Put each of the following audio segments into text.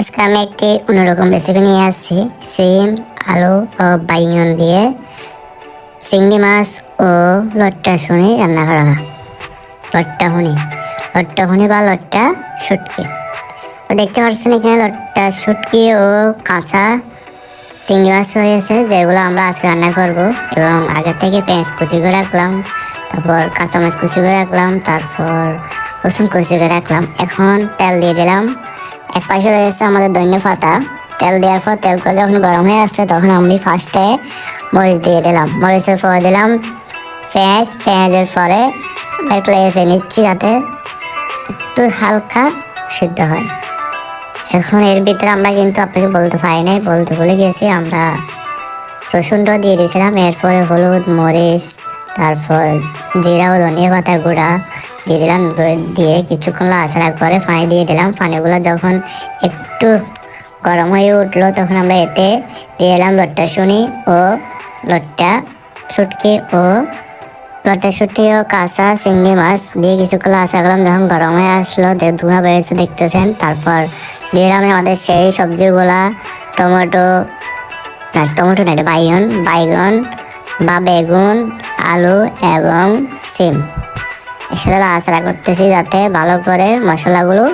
আজকে আমি একটি অন্যরকম রেসিপি নিয়ে আসছি। সিম, আলু ও বাইগন দিয়ে চিংড়ি মাছ ও লট্টা শুনি রান্না করা হয়। লট্টা হুনি। লট্টা হুনি বা লট্টা শুটকি। তো দেখতে পাচ্ছেন এখানে লট্টা, শুটকি ও কাঁচা চিংড়ি মাছ হয়েছে যেগুলো আমরা আজকে রান্না করব। এবং আগে থেকে পেঁয়াজ কুচি করে রাখলাম, তারপর কাঁচা মাছ কুচি করে রাখলাম, তারপর রসুন কুচি করে রাখলাম। এখন তেল দিয়ে দিলাম। এক পাশে রয়েছে আমাদের ধনে পাতা। তেল দেওয়ার পর তেলটা যখন গরম হয়ে আসছে, তখন আমি ফার্স্টে মরিচ দিয়ে দিলাম। মরিচের পরে দিলাম পেঁয়াজ। পেঁয়াজের পরে এসে নিচ্ছি যাতে একটু হালকা সিদ্ধ হয়। এখন এর ভিতরে আমরা কিন্তু আপনাকে বলতে পারি নাই, বলতে ভুলে গেছি। আমরা রসুনটা দিয়ে দিয়েছিলাম। এরপরে হলুদ, মরিচ, তারপর জিরা ও ধনিয়া পাতা গুঁড়া দিয়ে দিলাম, দিয়ে কিছুক্ষণ লাড়াচাড়া করে পানি দিয়ে দিলাম। পানিগুলো যখন একটু গরম হয়ে উঠল, তখন আমরা এতে দিয়ে দিলাম লট্টা শুনি ও লট্টা শুটকি ও লট্টা শুটকি ও কাঁচা চিংড়ি মাছ। দিয়ে কিছুক্ষণ আশা করলাম, যখন গরম হয়ে আসলো ধোঁয়া বেড়েছে দেখতেছেন। তারপর দিলাম আমাদের সেই সবজিগুলা, টমেটো, না টমেটো না বাইগন বাইগন বা বেগুন, আলু এবং সিম। এর সাথে করতেছি যাতে ভালো করে মশলাগুলো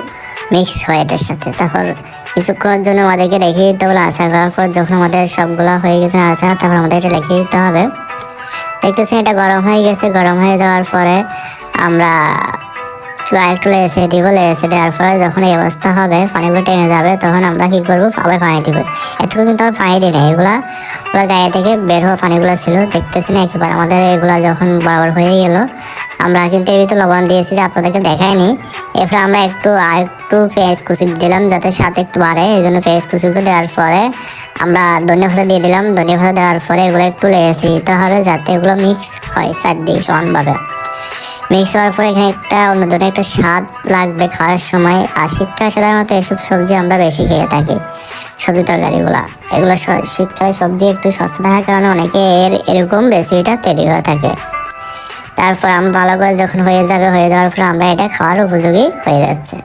মিক্স হয় এটার সাথে। তারপর কিছুক্ষণের জন্য আমাদেরকে রেখে দিতে হবে আশা করার পর যখন আমাদের সবগুলো হয়ে গেছে আশা তারপর আমাদের এটা রেখে দিতে হবে। দেখতেছি এটা গরম হয়ে গেছে। গরম হয়ে যাওয়ার পরে আমরা একটু লেসে দিব। লেসে দেওয়ার পরে যখন এই অবস্থা হবে, পানিগুলো টেনে যাবে, তখন আমরা কি করব? আবার পানি দিব। এতক্ষণ কিন্তু আমরা পানি দিই না এগুলা গায়ে থেকে বের হওয়া পানিগুলো ছিল। দেখতেছি না একেবারে আমাদের এগুলা যখন বরাবর হয়ে গেল আমরা কিন্তু এর ভিতরে লবণ দিয়েছি, যে আপনাদেরকে দেখায়নি। এরপরে আমরা একটু আর একটু পেঁয়াজ কুচি দিলাম, যাতে স্বাদ একটু বাড়ে। এই জন্য পেঁয়াজ কুচিগুলো দেওয়ার পরে আমরা ধনিয়া পাতা দিয়ে দিলাম। ধনিয়া পাতা দেওয়ার পরে এগুলো একটু লেগেছি দিতে হবে যাতে এগুলো মিক্স হয় চারদিকে সমানভাবে। মিক্স হওয়ার পরে এখানে একটা অন্য ধরনের একটা স্বাদ লাগবে খাওয়ার সময়, আর শীতকালে সাধারণত এসব সবজি আমরা বেশি খেয়ে থাকি, সবজি তরকারিগুলো। এগুলো শীতকালে সবজি একটু সস্তা থাকার কারণে অনেকে এর এরকম রেসিপিটা তৈরি হয়ে থাকে। তারপর আমরা ভালো করে যখন হয়ে যাবে, হয়ে যাওয়ার পর আমরা এটা খাওয়ার উপযোগী হয়ে যাচ্ছে।